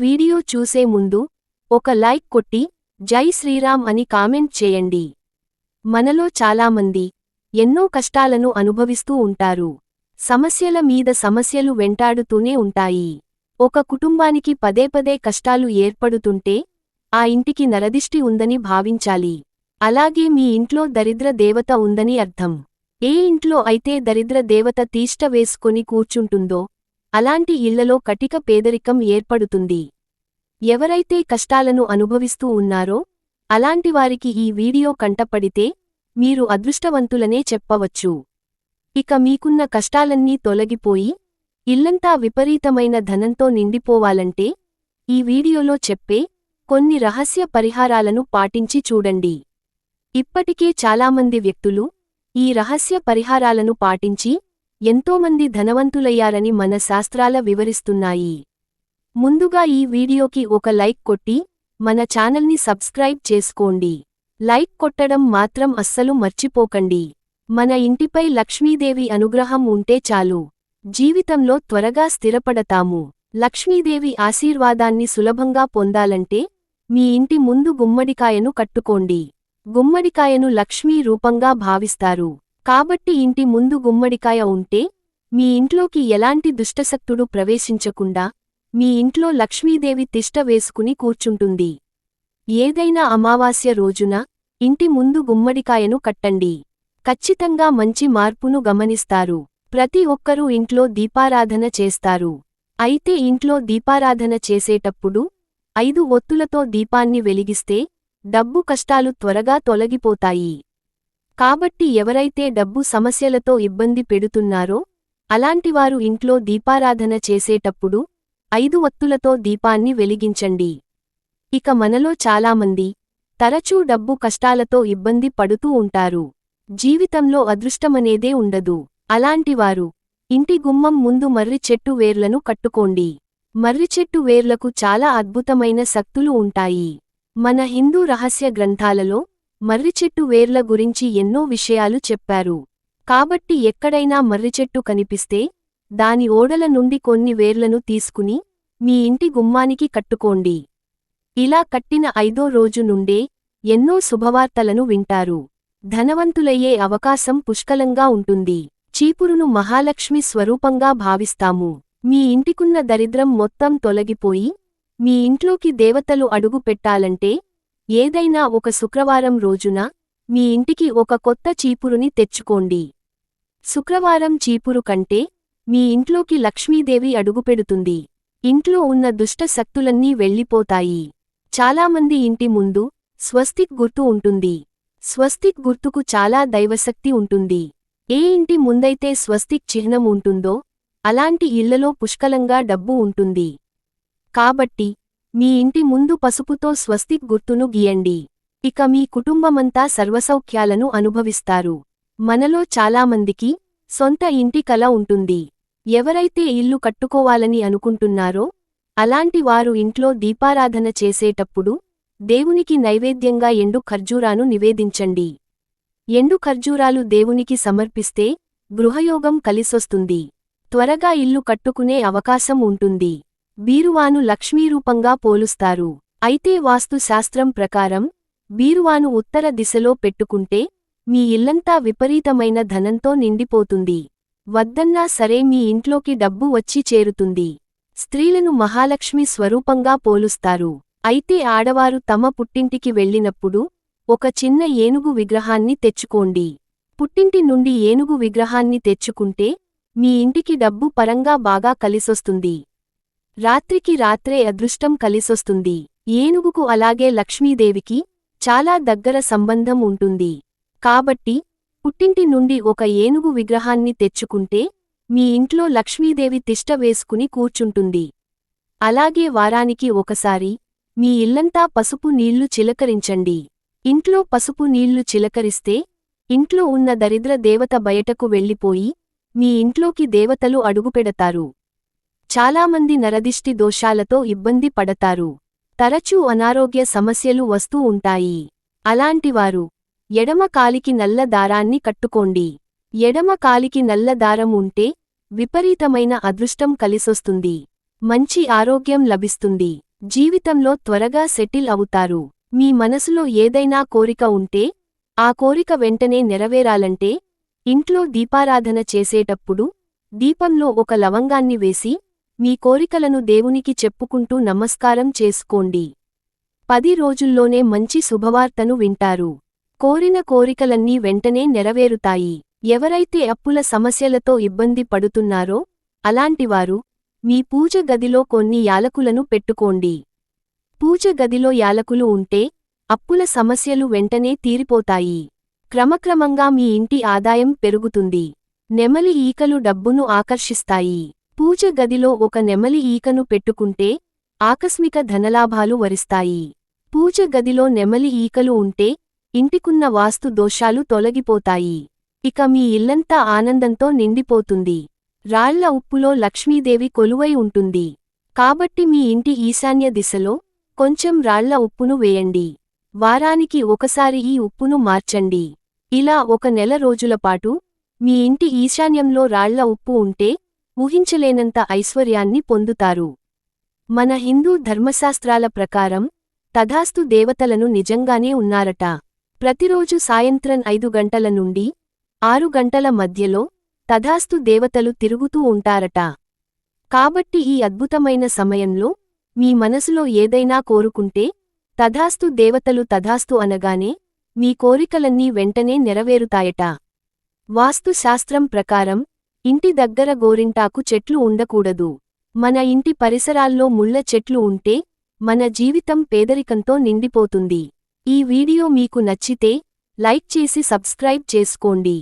Video చూసే ముందు ఒక లైక్ కొట్టి జై శ్రీరామ్ అని కామెంట్ చేయండి. మనలో చాలామంది ఎన్నో కష్టాలను అనుభవిస్తూ ఉంటారు. సమస్యల మీద సమస్యలు వెంటాడుతూనే ఉంటాయి. ఒక కుటుంబానికి పదే పదే కష్టాలు ఏర్పడుతుంటే ఆ ఇంటికి నరదిష్టి ఉందని భావించాలి. అలాగే మీ ఇంట్లో దరిద్ర దేవత ఉందని అర్థం. ఏ ఇంట్లో అయితే దరిద్ర దేవత తీష్ట వేసుకొని కూర్చుంటుందో అలాంటి ఇళ్ళలో కటిక పేదరికం ఏర్పడుతుంది. ఎవరైతే కష్టాలను అనుభవిస్తూ ఉన్నారో అలాంటివారికి ఈ వీడియో కంటపడితే మీరు అదృష్టవంతులనే చెప్పవచ్చు. ఇక మీకున్న కష్టాలన్నీ తొలగిపోయి ఇల్లంతా విపరీతమైన ధనంతో నిండిపోవాలంటే ఈ వీడియోలో చెప్పే కొన్ని రహస్య పరిహారాలను పాటించి చూడండి. ఇప్పటికే చాలామంది వ్యక్తులు ఈ రహస్య పరిహారాలను పాటించి ఎంతోమంది ధనవంతులయ్యారని మన శాస్త్రాల వివరిస్తున్నాయి. ముందుగా ఈ వీడియోకి ఒక లైక్ కొట్టి మన ఛానల్ని సబ్స్క్రైబ్ చేసుకోండి. లైక్ కొట్టడం మాత్రం అస్సలు మర్చిపోకండి. మన ఇంటిపై లక్ష్మీదేవి అనుగ్రహం ఉంటే చాలు. జీవితంలో త్వరగా స్థిరపడతాము. లక్ష్మీదేవి ఆశీర్వాదాన్ని సులభంగా పొందాలంటే మీ ఇంటి ముందు గుమ్మడికాయను కట్టుకోండి. గుమ్మడికాయను లక్ష్మీ రూపంగా భావిస్తారు. కాబట్టి ఇంటి ముందు గుమ్మడికాయ ఉంటే మీ ఇంట్లోకి ఎలాంటి దుష్టశక్తుడు ప్రవేశించకుండా మీ ఇంట్లో లక్ష్మీదేవి తిష్ట వేసుకుని కూర్చుంటుంది. ఏదైనా అమావాస్య రోజున ఇంటి ముందు గుమ్మడికాయను కట్టండి. ఖచ్చితంగా మంచి మార్పును గమనిస్తారు. ప్రతి ఒక్కరూ ఇంట్లో దీపారాధన చేస్తారు. అయితే ఇంట్లో దీపారాధన చేసేటప్పుడు ఐదు ఒత్తులతో దీపాన్ని వెలిగిస్తే డబ్బు కష్టాలు త్వరగా తొలగిపోతాయి. కాబట్టి ఎవరైతే డబ్బు సమస్యలతో ఇబ్బంది పెడుతున్నారో అలాంటివారు ఇంట్లో దీపారాధన చేసేటప్పుడు ఐదు వత్తులతో దీపాన్ని వెలిగించండి. ఇక మనలో చాలామంది తరచూ డబ్బు కష్టాలతో ఇబ్బంది పడుతూ ఉంటారు. జీవితంలో అదృష్టమనేదే ఉండదు. అలాంటివారు ఇంటి గుమ్మం ముందు మర్రి చెట్టు వేర్లను కట్టుకోండి. మర్రి చెట్టు వేర్లకు చాలా అద్భుతమైన శక్తులు ఉంటాయి. మన హిందూ రహస్య గ్రంథాలలో మర్రిచెట్టు వేర్ల గురించి ఎన్నో విషయాలు చెప్పారు. కాబట్టి ఎక్కడైనా మర్రిచెట్టు కనిపిస్తే దాని ఓడల నుండి కొన్ని వేర్లను తీసుకుని మీ ఇంటి గుమ్మానికి కట్టుకోండి. ఇలా కట్టిన ఐదో రోజు నుండే ఎన్నో శుభవార్తలను వింటారు. ధనవంతులయ్యే అవకాశం పుష్కలంగా ఉంటుంది. చీపురును మహాలక్ష్మి స్వరూపంగా భావిస్తాము. మీ ఇంటికున్న దరిద్రం మొత్తం తొలగిపోయి మీ ఇంట్లోకి దేవతలు అడుగు పెట్టాలంటే ఏదైనా ఒక శుక్రవారం రోజున మీ ఇంటికి ఒక కొత్త చీపురుని తెచ్చుకోండి. శుక్రవారం చీపురు కంటే మీ ఇంట్లోకి లక్ష్మీదేవి అడుగుపెడుతుంది. ఇంట్లో ఉన్న దుష్ట శక్తులన్నీ వెళ్ళిపోతాయి. చాలామంది ఇంటి ముందు స్వస్తిక్ గుర్తు ఉంటుంది. స్వస్తిక్ గుర్తుకు చాలా దైవశక్తి ఉంటుంది. ఏ ఇంటి ముందైతే స్వస్తిక్ చిహ్నం ఉంటుందో అలాంటి ఇళ్ళలో పుష్కలంగా డబ్బు ఉంటుంది. కాబట్టి మీ ఇంటి ముందు పసుపుతో స్వస్తిక్ గుర్తును గీయండి. ఇక మీ కుటుంబమంతా సర్వసౌఖ్యాలను అనుభవిస్తారు. మనలో చాలామందికి సొంత ఇంటి కల ఉంటుంది. ఎవరైతే ఇల్లు కట్టుకోవాలని అనుకుంటున్నారో అలాంటి వారు ఇంట్లో దీపారాధన చేసేటప్పుడు దేవునికి నైవేద్యంగా ఎండు ఖర్జూరాను నివేదించండి. ఎండు ఖర్జూరాలు దేవునికి సమర్పిస్తే గృహయోగం కలిసొస్తుంది. త్వరగా ఇల్లు కట్టుకునే అవకాశం ఉంటుంది. బీరువాను లక్ష్మీరూపంగా పోలుస్తారు. అయితే వాస్తుశాస్త్రం ప్రకారం బీరువాను ఉత్తర దిశలో పెట్టుకుంటే మీ ఇల్లంతా విపరీతమైన ధనంతో నిండిపోతుంది. వద్దన్నా సరే మీ ఇంట్లోకి డబ్బు వచ్చి చేరుతుంది. స్త్రీలను మహాలక్ష్మి స్వరూపంగా పోలుస్తారు. అయితే ఆడవారు తమ పుట్టింటికి వెళ్ళినప్పుడు ఒక చిన్న ఏనుగు విగ్రహాన్ని తెచ్చుకోండి. పుట్టింటి నుండి ఏనుగు విగ్రహాన్ని తెచ్చుకుంటే మీ ఇంటికి డబ్బు పరంగా బాగా కలిసొస్తుంది. రాత్రికి రాత్రే అదృష్టం కలిసొస్తుంది. ఏనుగుకు అలాగే లక్ష్మీదేవికి చాలా దగ్గర సంబంధం ఉంటుంది. కాబట్టి పుట్టింటి నుండి ఒక ఏనుగు విగ్రహాన్ని తెచ్చుకుంటే మీ ఇంట్లో లక్ష్మీదేవి తిష్ట వేసుకుని కూర్చుంటుంది. అలాగే వారానికి ఒకసారి మీ ఇల్లంతా పసుపు నీళ్ళు చిలకరించండి. ఇంట్లో పసుపు నీళ్ళు చిలకరిస్తే ఇంట్లో ఉన్న దరిద్ర దేవత బయటకు వెళ్ళిపోయి మీ ఇంట్లోకి దేవతలు అడుగుపెడతారు. చాలామంది నరదిష్టి దోషాలతో ఇబ్బంది పడతారు. తరచూ అనారోగ్య సమస్యలు వస్తూ ఉంటాయి. అలాంటివారు ఎడమ కాలికి నల్ల దారాన్ని కట్టుకోండి. ఎడమ కాలికి నల్ల దారం ఉంటే విపరీతమైన అదృష్టం కలిసొస్తుంది. మంచి ఆరోగ్యం లభిస్తుంది. జీవితంలో త్వరగా సెటిల్ అవుతారు. మీ మనసులో ఏదైనా కోరిక ఉంటే ఆ కోరిక వెంటనే నెరవేరాలంటే ఇంట్లో దీపారాధన చేసేటప్పుడు దీపంలో ఒక లవంగాన్ని వేసి మీ కోరికలను దేవునికి చెప్పుకుంటూ నమస్కారం చేసుకోండి. పది రోజుల్లోనే మంచి శుభవార్తను వింటారు. కోరిన కోరికలన్నీ వెంటనే నెరవేరుతాయి. ఎవరైతే అప్పుల సమస్యలతో ఇబ్బంది పడుతున్నారో అలాంటివారు మీ పూజ గదిలో కొన్ని యాలకులను పెట్టుకోండి. పూజ గదిలో యాలకులు ఉంటే అప్పుల సమస్యలు వెంటనే తీరిపోతాయి. క్రమక్రమంగా మీ ఇంటి ఆదాయం పెరుగుతుంది. నెమలి ఈకలు డబ్బును ఆకర్షిస్తాయి. పూజ గదిలో ఒక నెమలి ఈకను పెట్టుకుంటే ఆకస్మిక ధనలాభాలు వరిస్తాయి. పూజ గదిలో నెమలి ఈకలు ఉంటే ఇంటికున్న వాస్తు దోషాలు తొలగిపోతాయి. ఇక మీ ఇల్లంతా ఆనందంతో నిండిపోతుంది. రాళ్ళ ఉప్పులో లక్ష్మీదేవి కొలువై ఉంటుంది. కాబట్టి మీ ఇంటి ఈశాన్య దిశలో కొంచెం రాళ్ళ ఉప్పును వేయండి. వారానికి ఒకసారి ఈ ఉప్పును మార్చండి. ఇలా ఒక నెల రోజులపాటు మీ ఇంటి ఈశాన్యంలో రాళ్ళ ఉప్పు ఉంటే ఊహించలేనంత ఐశ్వర్యాన్ని పొందుతారు. మన హిందూ ధర్మశాస్త్రాల ప్రకారం తథాస్తు దేవతలను నిజంగానే ఉన్నారట. ప్రతిరోజు సాయంత్రం ఐదు గంటల నుండి ఆరు గంటల మధ్యలో తథాస్తు దేవతలు తిరుగుతూ ఉంటారట. కాబట్టి ఈ అద్భుతమైన సమయంలో మీ మనసులో ఏదైనా కోరుకుంటే తథాస్తు దేవతలు తథాస్తు అనగానే మీ కోరికలన్నీ వెంటనే నెరవేరుతాయట. వాస్తుశాస్త్రం ప్రకారం ఇంటి దగ్గర గోరింటాకు చెట్లు ఉండకూడదు. మన ఇంటి పరిసరాల్లో ముళ్ళ చెట్లు ఉంటే మన జీవితం పేదరికంతో నిండిపోతుంది. ఈ వీడియో మీకు నచ్చితే లైక్ చేసి సబ్స్క్రైబ్ చేసుకోండి.